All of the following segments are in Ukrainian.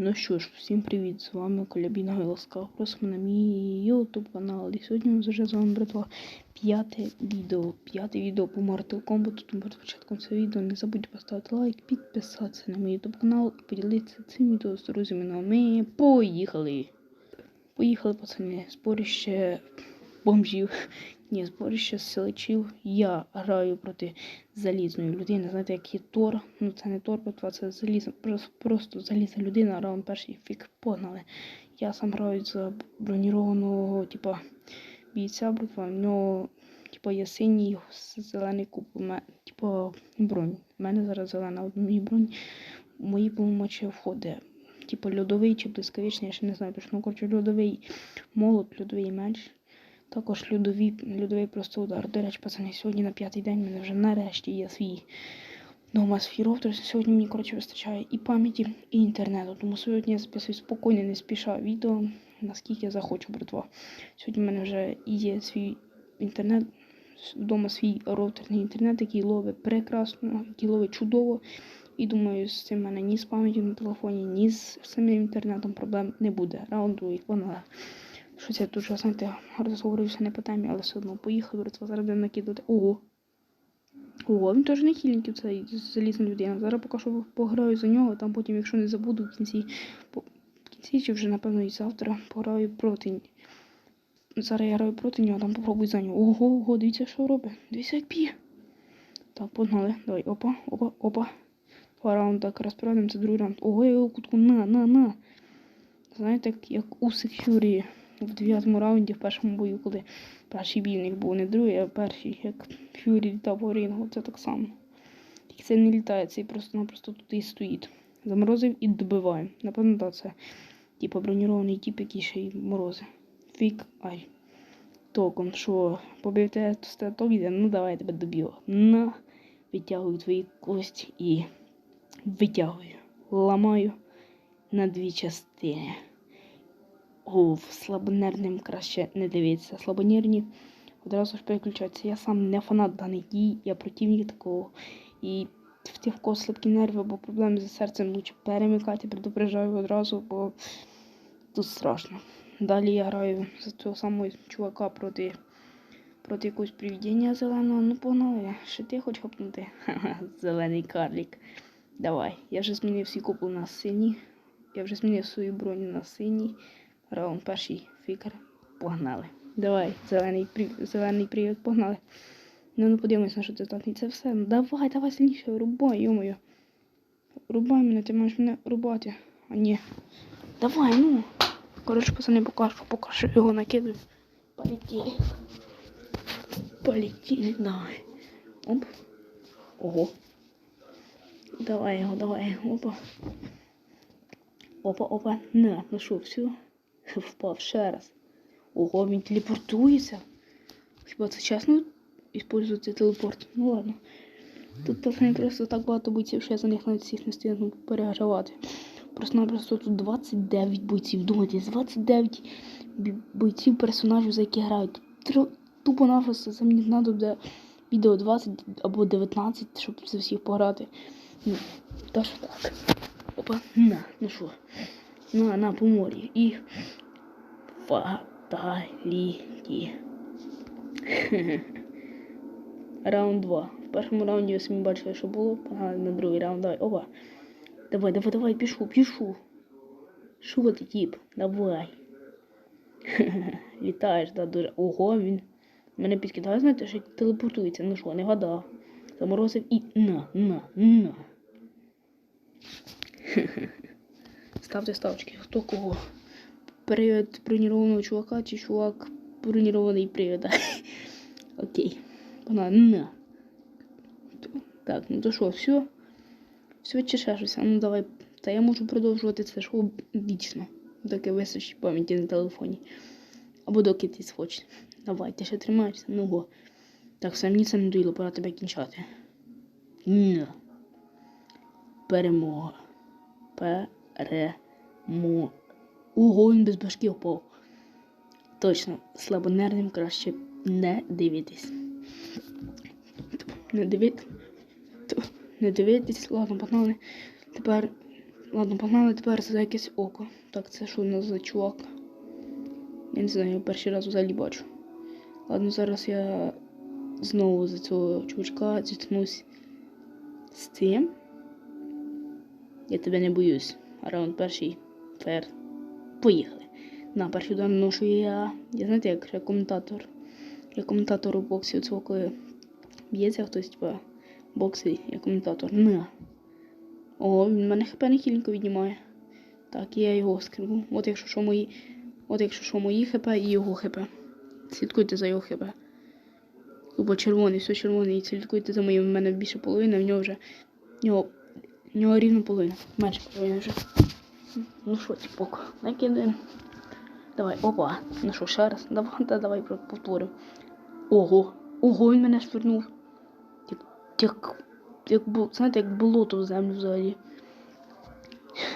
Ну що ж, всім привіт! З вами Колябіна Гайласка. Просимо на мій YouTube канал. І сьогодні нас вже з вами братва п'яте відео. П'яте відео по Mortal Kombat. Тому перед початком цього відео не забудьте поставити лайк, підписатися на мій YouTube канал і поділитися цим відео з друзями. Ну а ми поїхали! Поїхали, пацани, зборище бомжів. Ні, зборище селичів. Я граю проти залізної людини. Знаєте, як є Тор. Ну це не Тор, братва, це залізна, просто, просто залізна людина, раунд перший фік погнали. Я сам граю за бронірованого, типа, бійця, братва. В нього, типа, є синій зелений куб. Типа, бронь. У мене зараз зелена, от мій бронь. Мої повномочі входить. Типа льодовий чи блискавичний, я ще не знаю точно. Ну, коротше, льодовий молот, льодовий меч. Також льодові, льодовий просто удар. До речі, пацани, сьогодні на п'ятий день мене вже нарешті є свій дома свій роутер. Сьогодні мені коротше вистачає і пам'яті, і інтернету. Тому сьогодні я записую спокійно, не спіша відео, наскільки я захочу, братва. Сьогодні в мене вже є свій інтернет, вдома свій роутерний інтернет, який ловить прекрасно, який ловить чудово. І думаю, з цим в мене ні з пам'яттю на телефоні, ні з самим інтернетом проблем не буде. Раунду і вона. Щось я тут вже, знаєте, розговорився не по темі, але все одно поїхав, братва, зараз будемо накидувати. Ого. Ого, він теж не хіленький, цей залізна людина. Зараз поки що пограю за нього, там потім, якщо не забуду, в кінці, по, в кінці чи вже, напевно, і завтра пограю проти. Зараз я граю проти нього, там попробую за нього. Ого, ого, дивіться, що робить. Дивіться, як п'є. Так, погнали. Давай, опа, опа, опа. Два раунди так розправимо, це другий раунд. Ого, я його кутку на, на, на. Знаєте, як, як у Секюрі в дев'ятому раунді, в першому бою, коли перший бій був не другий, а перший, як Фюрі літав по рингу, це так само. Тільки це не літає, цей просто-напросто тут і стоїть. Заморозив і добиває. Напевно, так, це типу бронірований тип, який ще й морози. Фік, ай. Током, що побив те, то йде, ну давай я тебе доб'ю. На, витягую твої кості і витягую. Ламаю на дві частини. О, слабонервним краще не дивитися. Слабонервні одразу ж переключаються. Я сам не фанат даних дій, я противник такого. І в тих, в кого слабкі нерви або проблеми з серцем лучше перемикати, предупреждаю одразу, бо тут страшно. Далі я граю за того самого чувака проти, проти якогось привідіння зеленого. Ну погнали, ще ти хочеш хопнути? Зелений карлік. Давай. Я вже змінив свій купол на синій. Я вже змінив свою броню на синій. Раунд перший фікер. Погнали. Давай, зелений, прив- зелений привід, погнали. Ну, ну подивимось, на що ти здатний. Це все. Ну, давай, давай сильніше, рубай, йомою. Рубай мене, ти маєш мене рубати. А ні. Давай, ну. Коротше, пацани, покажу, покажу його накидаю. Полетіли. Полетіли, давай. Оп. Ого. Давай його, давай. Опа. Опа, опа. На, ну що, все. Впав ще раз. Ого, він телепортується. Хіба це чесно використовувати телепорт? Ну ладно. Тут пацани просто так багато бойців, що я за них навіть всіх не встигну перегравати. Просто-напросто тут 29 бойців. Думайте, 29 бойців персонажів, за які грають. Тупо напросто за мені треба буде відео 20 або 19, щоб за всіх пограти. Ну, та що так. Опа, на, ну що. На, на, по морі. І фаталіті. Раунд 2. В першому раунді ви самі бачили, що було. Погнали на другий раунд. Давай. Опа. Давай, давай, давай, пішу, пішу. Що ти, тип? Давай. Літаєш, да, дуже. Ого, він мене підкидає, знаєте, що телепортується. Ну що, не гадав. Заморозив і на, на, на. Ставте ставочки. Хто кого? Привід бронірованого чувака чи чувак бронірований привіда. Окей. Погнали. На. Так, ну то що, все? Все чешешуся. Ну давай. Та я можу продовжувати це шоу вічно. Доки височить пам'яті на телефоні. Або доки ти схочеш. Давай, ти ще тримаєшся. Ну го. Так, все, мені це не доїло, пора тебе кінчати. На. Перемога. Перемога. Ого, він без башки впав. Точно, слабонервним краще не дивитись. Не дивитись. Не дивитись, ладно, панове. Тепер Ладно, погнали тепер за якесь око. Так, це що у нас за чувак? Я не знаю, я перший раз взагалі бачу. Ладно, зараз я знову за цього чувачка зіткнусь з цим. Я тебе не боюсь. Раунд перший. Фер. Поїхали. На перший удар наношу я. Я знаєте, як я коментатор. Я коментатор у боксі цього, коли б'ється хтось, типа бокси, я коментатор. На. О, він мене хп не хіленько віднімає. Так, я його скриву. От якщо що мої. От якщо що мої хп і його хп. Слідкуйте за його хп. Бо червоний, все червоний. Слідкуйте за моїм. У мене більше половини, в нього вже. В в нього рівно половина. Менше половини вже. Ну що, тіпок, накидаємо. Давай, опа. Ну що, ще раз. Давай, да, давай повторю. Ого. Ого, він мене швирнув. Як, як, як, знаєте, як болото в землю взагалі.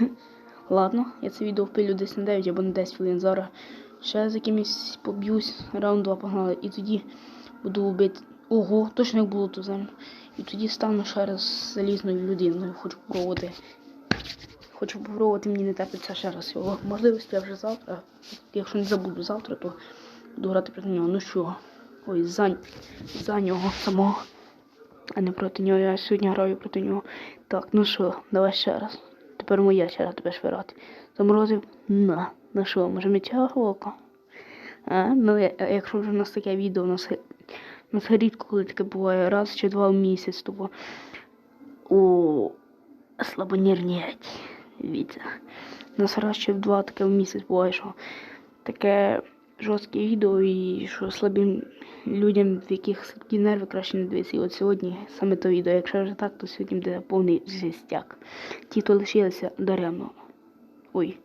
Ладно, я це відео впилю десь на 9 або на 10 хвилин зараз. Ще з якимось поб'юсь, раунд 2 погнали. І тоді буду бити. Ого, точно як болото в землю. І тоді стану ще раз залізною людиною. Хочу попробувати. Хочу попробувати, мені не терпиться ще раз його. Можливості я вже завтра. Якщо не забуду завтра, то буду грати проти нього. Ну що? Ой, за, за нього самого. А не проти нього. Я сьогодні граю проти нього. Так, ну що, давай ще раз. Тепер моя черга тебе швирати. Заморозив. На. Ну що, може ми цього ока? А? Ну, якщо вже у нас таке відео, у нас, у нас рідко, коли таке буває, раз чи два в місяць, то о, слабонервнять. Віця. У нас раз чи в два таке в місяць буває, що таке жорстке відео і що слабим людям, в яких слабкі нерви, краще не дивитися. І от сьогодні саме то відео. Якщо вже так, то сьогодні буде повний жестяк. Ті, хто лишилися даремно. Ой.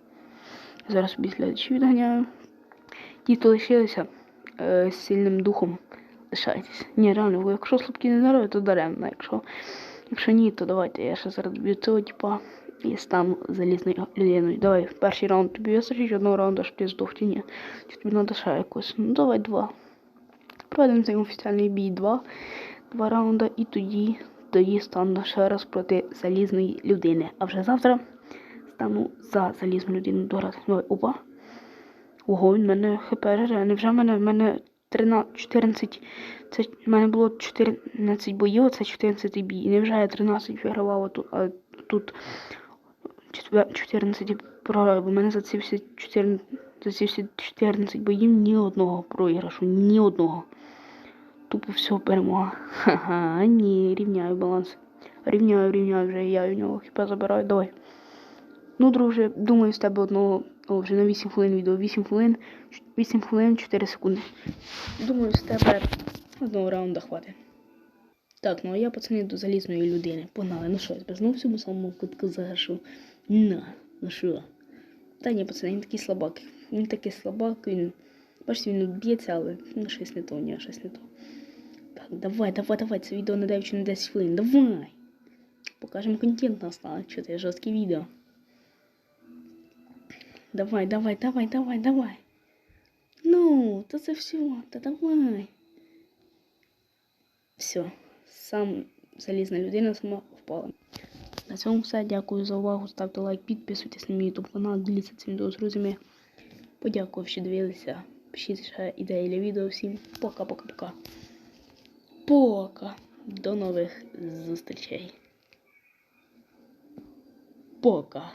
Зараз собі слідчі. Ті, хто лишилися е, з сильним духом, лишайтесь. Ні, реально, якщо слабкі нерви, то даремно. Якщо, якщо ні, то давайте. Я ще зараз б'ю цього, типа, і стану залізною людиною. Давай, перший раунд тобі вистачить, одного раунду аж ти чи ні. Чи тобі треба ще якось? Ну давай два. Проведемо цей офіціальний бій два. Два раунди і тоді, тоді стану ще раз проти залізної людини. А вже завтра стану за залізну людину дограти. Давай, опа. Ого, він мене хп жере. Невже в мене, в мене 13, 14, це в мене було 14 боїв, це 14 бій. І невже я 13 вигравав, а тут, а тут 14 програв, в мене за ці всі 14, за ці всі 14 боїв ні одного проіграшу, ні одного. Тупо все перемога. Ха-ха, ні, рівняю баланс. Рівняю, рівняю вже, я у нього хіба забираю, давай. Ну, друже, думаю, з тебе одного, о, вже на 8 хвилин відео, 8 хвилин, 8 хвилин, 4 секунди. Думаю, з тебе одного раунда хватить. Так, ну а я, пацани, до залізної людини. Погнали, ну що, я знову в цьому самому кутку загашу. На, ну що? Та ні, пацани, він такий слабак. Він такий слабак, він. Бачите, він б'ється, але ну, щось не то, ні, щось не то. Так, давай, давай, давай, це відео на 9 чи на 10 хвилин, давай. Покажемо контент настане, що це жорстке відео. Давай, давай, давай, давай, давай. Ну, то це все, та давай. Все, сам залізна людина сама впала. На цьому все. Дякую за увагу. Ставте лайк, підписуйтесь на мій YouTube канал, діліться цим відео з друзями. Подякував, що дивилися. Пишіть ще ідеї для відео. Всім пока-пока-пока. Пока. До нових зустрічей. Пока.